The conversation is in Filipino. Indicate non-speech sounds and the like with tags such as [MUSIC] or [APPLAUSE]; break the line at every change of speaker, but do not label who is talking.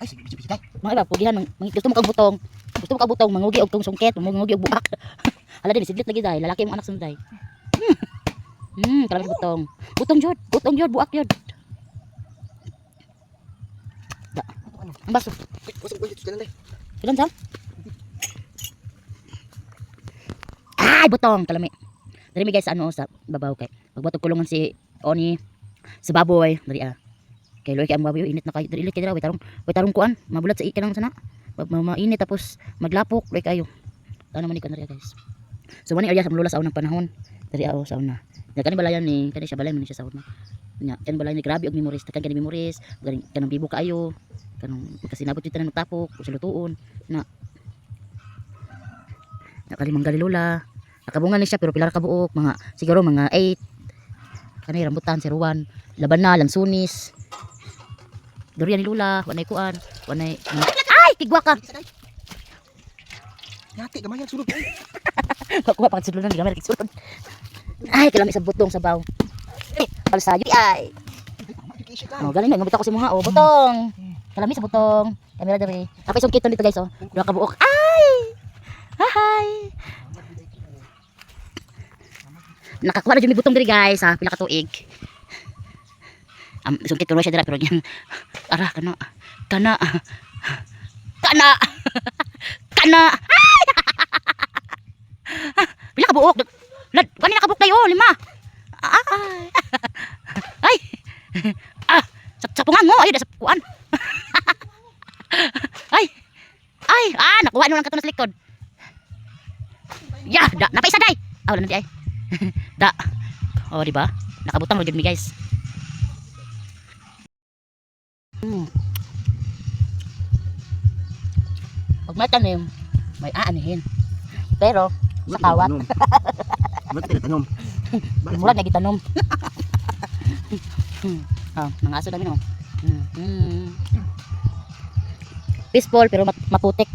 Ay, sige, sige, sige.
Mga iba, pugihan, mang, mang, gusto mo kang butong. Gusto mo kang butong, mangugi og tong sungket, mangugi og buak. Hala [LAUGHS] din, sidlit lagi day, lalaki mong anak sunday. Hmm, kalami butong. Butong jud, butong jud, buak jud. Da. Ang baso.
Wasag ko dito kanang day.
Ilan sa? Ay, butong, kalami. Dari mi guys ano sa babaw kay. Pagbatog kulungan si Oni si baboy, dari ah. Kay loy kay ang baboy init na kay dili kay dira way tarong way tarong kuan, mabulat sa ikanang sana. Ma, ma, mainit tapos maglapok loy kayo. Ano man ni kan guys. So mani area sa mlula sa unang panahon. Dari ah, oh, sa una. Ya kani balayan ni kani siya balay man ni siya sa una. Nya, kani balayan ni grabe og memories, takan kani memories, ganing kanang bibo kaayo. Kanang kasi nabot yung tanong tapok, sa lutuon, na nakalimang galilula. Nakabungan ni siya pero pilar ka buok, mga siguro mga 8. Kanay rambutan si Ruan, laban na lansunis. Durian ni Lula, wanay kuan, wanay Ay, tigwa ka.
Yati, gamay [LAUGHS] sulod. Ay,
Kuha pa sa Lula, di gamay sulod. Ay, kilami sa butong sa baw. Eh, palsayo ay.
Kikisya ka.
Oh, galing na ngumita ko si mga oh, butong. Kalami sa butong. Kamera diri. Tapos yung kiton dito guys oh. Dua ka buok. Ay! Hi! Nakakuha na dyan may butong diri guys ha. Pila ka tuig. Um, sungkit na siya dira pero yan. [LAUGHS] Ara, kana. Kana. Kana. [LAUGHS] Kana. Pila [LAUGHS] ka buok. Lad, kani nakabuok tayo, lima. Ay. Ay. Ah, sa, pungan mo, ayun, sa kuan. ay. Ay, ah, nakuha nyo lang katunas likod. Ya, da, napaisa day. Ah, wala na di ay. da. Oh, di ba? Nakabutang lagyan mi, guys. Hmm. Pag may tanim, may aanihin. Pero, sa kawat,
Ba't tayo [LAUGHS] tanom?
murag na gitanom. [LAUGHS] Ah, mga aso namin oh. Hmm. Hmm. Peaceful pero maputik.